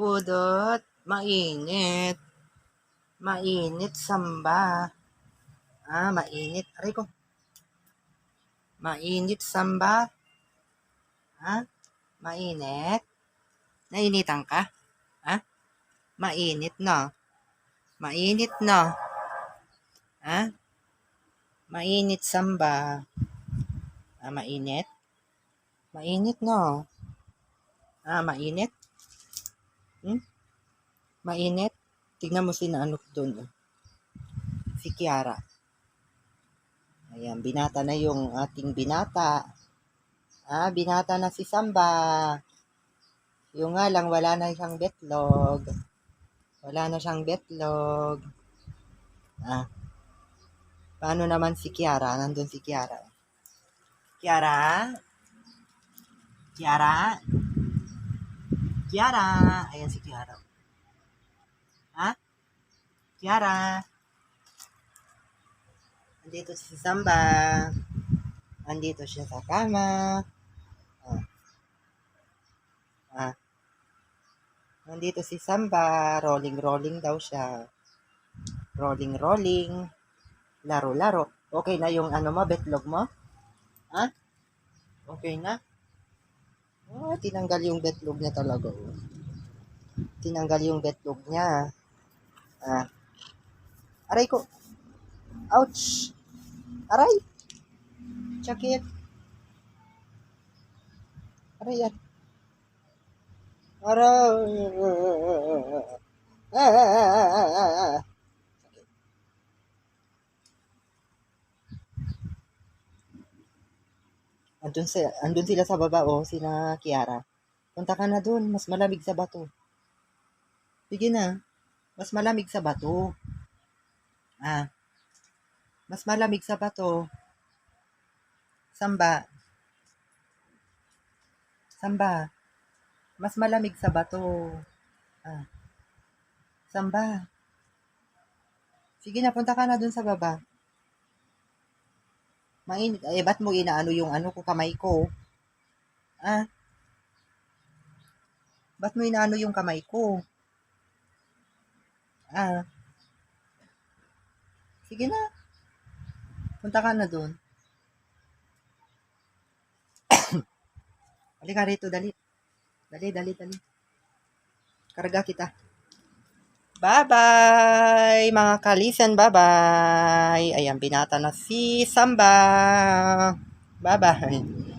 Pudot, mainit. Mainit, samba. Ah, mainit. Aray ko. Mainit, samba. Ha? Mainit? Nainitan ka? Ha? Mainit na. Mainit na. Ha? Mainit, samba. Ah, mainit? Mainit na. Ah, mainit? Mainit? Tignan mo si ano doon. oh. Si Kiara. Ayan, binata na yung ating binata. Ah, binata na si Samba. Yung nga lang, wala na siyang betlog. Wala na siyang betlog. Ah. Paano naman si Kiara? Nandun si Kiara. Kiara? Kiara? Kiara? Ayan si Kiara. Ha? Kiara? Andito si Samba. Andito siya sa kama. Ah. Ah. Nandito si Samba. Rolling, rolling daw siya. Rolling, rolling. Laro, laro. Okay na yung ano mo, betlog mo? Ha? Okay na? Oh, tinanggal yung betlog niya talaga. oh. Tinanggal yung betlog niya. Ah. Aray ko. Ouch. Aray. Sakit. Aray yan. Aray. Ah. Andun, sila, andun sila sa baba, oh, sina Kiara. Punta ka na dun, mas malamig sa bato. Sige na, mas malamig sa bato. Ah, mas malamig sa bato. Samba. Samba. Mas malamig sa bato. Ah. Samba. Sige na, punta ka na dun sa baba. Mainit. Eh, ba't mo inaano yung ano ko, kamay ko? Ah? Ba't mo inaano yung kamay ko? Ah? Sige na. Punta ka na doon. Halika rito, dali. Dali, dali, dali. Karga kita. Bye-bye, mga kalisen. Bye-bye. Ayan, binata na si Samba. Bye-bye.